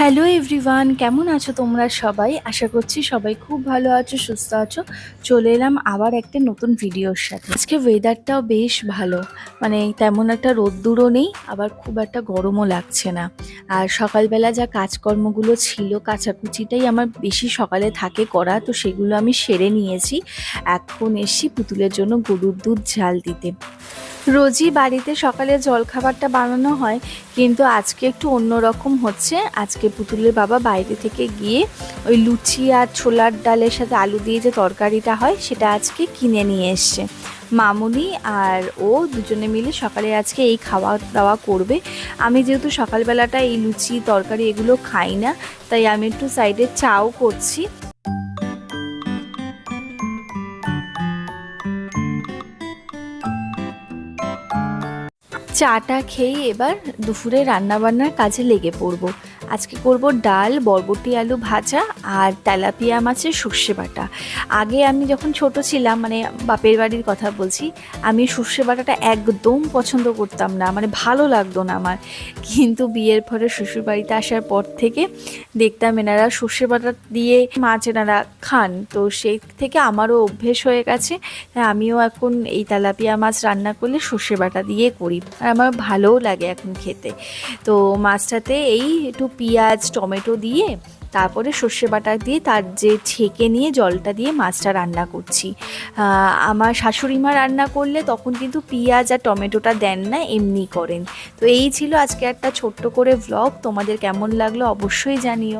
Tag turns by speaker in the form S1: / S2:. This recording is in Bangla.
S1: হ্যালো এভরিওয়ান কেমন আছো তোমরা সবাই? আশা করছি সবাই খুব ভালো আছো, সুস্থ আছো। চলে এলাম আবার একটা নতুন ভিডিওর সাথে। আজকে ওয়েদারটাও বেশ ভালো। মানে তেমন একটা রোদ্দুরও নেই, আবার খুব একটা গরমও লাগছে না। আর সকালবেলা যা কাজকর্মগুলো ছিল, কাচাকুচিটাই আমার বেশি সকালে থাকে করা, তো সেগুলো আমি সেরে নিয়েছি। এখন এসি পুতুলের জন্য গরুর দুধ ঝাল দিতে। রোজই বাড়িতে সকালে জলখাবারটা বানানো হয়, কিন্তু আজকে একটু অন্যরকম হচ্ছে। আজকে পুতুলের বাবা বাইরে থেকে গিয়ে ওই লুচি আর ছোলার ডালের সাথে আলু দিয়ে যে তরকারিটা হয়, সেটা আজকে কিনে নিয়ে এসছে। মামুনি আর ও দুজনে মিলে সকালে আজকে এই খাওয়া দাওয়া করবে। আমি যেহেতু সকালবেলাটা এই লুচি, তরকারি এগুলো খাই না, তাই আমি একটু সাইডে চাও করছি। চাটা খেয়ে এবার দুপুরে রান্নাবান্নার কাজে লেগে পড়ব। আজকে করব ডাল, বরবটি, আলু ভাজা আর তেলাপিয়া মাছের সর্ষে বাটা। আগে আমি যখন ছোট ছিলাম মানে বাপের বাড়ির কথা বলছি, আমি সর্ষে বাটাটা একদম পছন্দ করতাম না মানে ভালো লাগতো না আমার। কিন্তু বিয়ের পরে শ্বশুর বাড়িতে আসার পর থেকে দেখতাম এনারা সর্ষে বাটা দিয়ে মাছ এনারা খান। তো সেই থেকে আমারও অভ্যেস হয়ে গেছে আমিও এখন এই তেলাপিয়া মাছ রান্না করলে সর্ষে বাটা দিয়ে করি। আর আমার ভালোও লাগে এখন খেতে। তো মাছটাতে এই একটু পেঁয়াজ, টমেটো দিয়ে, তারপরে সর্ষে বাটা দিয়ে তার যে ছেঁকে নিয়ে জলটা দিয়ে মাছটা রান্না করছি। আমার শাশুড়িমা রান্না করলে তখন কিন্তু পেঁয়াজ আর টমেটোটা দেন না, এমনি করেন। তো এই ছিল আজকে একটা ছোট্ট করে ভ্লগ তোমাদের কেমন লাগল অবশ্যই জানিও।